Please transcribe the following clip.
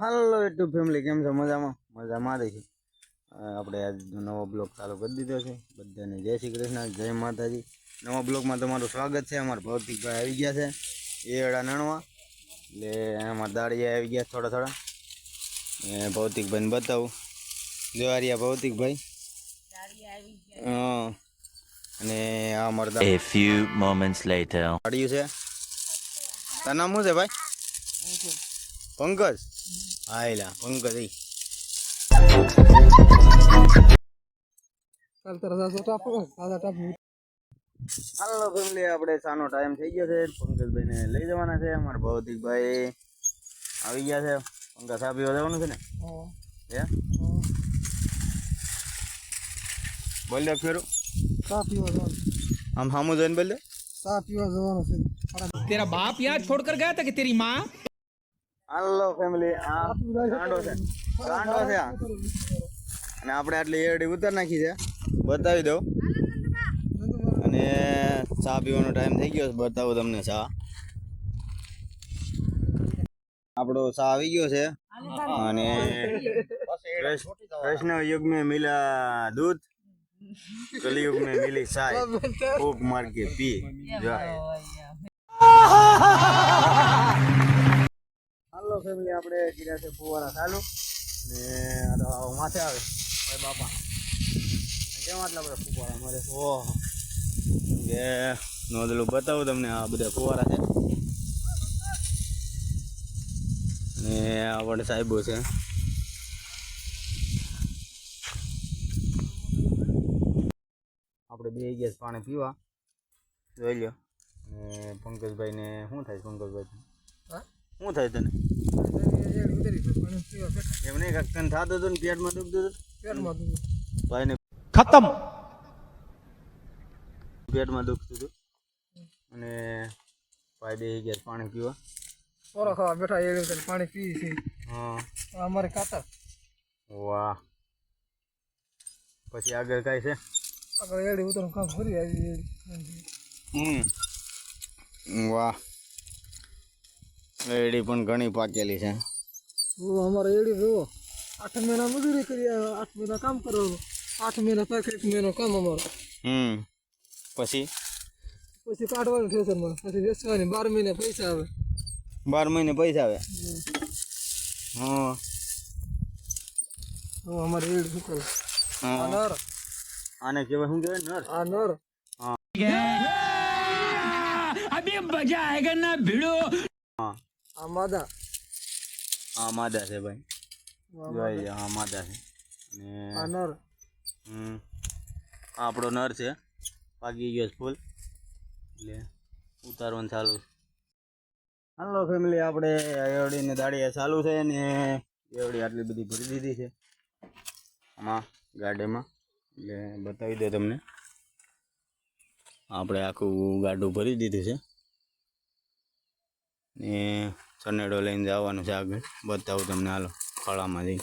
હાલો એટલું ફેમિલી કેમ છો? મજામાં? મજામાં છે આપણે આજ નવો બ્લોગ ચાલુ કરી દીધો છે. બધાને જય શ્રી કૃષ્ણ જય માતાજી. નવા બ્લોગમાં તમારું સ્વાગત છે. અમારા ભૌતિકભાઈ આવી ગયા છે એડા નણવા. એટલે અમારા દાળિયા આવી ગયા થોડા થોડા. એ ભૌતિકભાઈને બતાવું. જવારિયા ભૌતિકભાઈ હા. અને આ અમારા a few moments later later. છે. તારું નામ શું છે ભાઈ? પંકજ. હા એલા પંકજ ઈ કાલ તારા સાસુ ટાપ દાદા ટાપ હાલો ફેમિલી આપણે સાનો ટાઈમ થઈ ગયો છે પંકજભાઈને લઈ જવાના છે અમારા ભૌતિકભાઈ આવી ગયા છે પંકજ સા પીવા જવાનું છે ને હે બોલ દે ફેરું ચા પીવા જવાનું આમ સામું જોઈને બોલ દે ચા પીવા જવાનું છે સાડા तेरा बाप यहाँ छोड़ कर गया था कि तेरी माँ હાલો ફેમિલી આ ગાંડો છે. ગાંડો છે આ. અને આપણે આટલી એરડી ઉતાર નાખી છે. બતાવી દઉં. અને ચા પીવાનો ટાઈમ થઈ ગયો છે. બતાવો તમને ચા. આપણો ચા આવી ગયો છે. અને વૈષ્ણવ યુગ મેં મિલા દૂધ. કલયુગ મેં મિલી ચાય ફૂક માર પી. જાય ફેમિલી આપણે કર્યા છે ફુવારા ચાલુ. અને આ તો માથે આવે. ભાઈ બાપા. કેમ આટલા બધા ફુવારા મારે? ઓહ. કે નોંધલું બતાવું તમને આ બધા ફુવારા છે. ને આપણે સાહેબો છે. આપણે બે ગયા પાણી પીવા. જોઈ લ્યો. અને પંકજભાઈને શું થાય પંકજભાઈ? હા? શું થાય તને? એમને કન થતું હતું ને પેટમાં દુખતું હતું? ભાઈને ખતમ. પેટમાં દુખતું હતું. અને ભાઈ બે ગયા પાણી પીવા. ઓરો ખાવા બેઠા એ પાણી પી છે હા. અમારે ખાતા વાહ. પછી આગળ કાંઈ છે? આગળ એડી ઉતરનું કામ ફરી આવી હમ. વાહ. એડી પણ ઘણી પાકેલી છે. અમારે એડી જુઓ આઠ મહિના મજૂરી કરી આઠ મહિના કામ કરવાનું. આઠ મહિના પાક એક મહિનો કામ અમારો. હમ પછી? પછી કાઢવાનું ખેતરમાં પછી વેચવાની બાર મહિને પૈસા આવે. બાર મહિને પૈસા આવે? હા. અમારે એડ શું નર. આને કહેવાય શું કહેવાય? નર. આ નર. હા અભી મજા આયેગા ના ભીડો? હા. આમાદા. આ માદા છે ભાઈ. ભાઈ આમાદા માદા છે. અને નર. હમ આપણો નર છે. પાકી ગયો છે ફૂલ એટલે ઉતારવાનું ચાલુ છે. હાલો ફેમિલી આપણે એવડીને દાડિયા ચાલુ છે ને એવડી આટલી બધી ભરી દીધી છે. આમાં ગાડીમાં. એટલે બતાવી દો તમને. આપણે આખું ગાડું ભરી દીધું છે. ને સનેડો લઈને જવાનું છે આગળ. બતાવું તમને હાલો ખળામાં જઈ